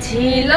ছিল।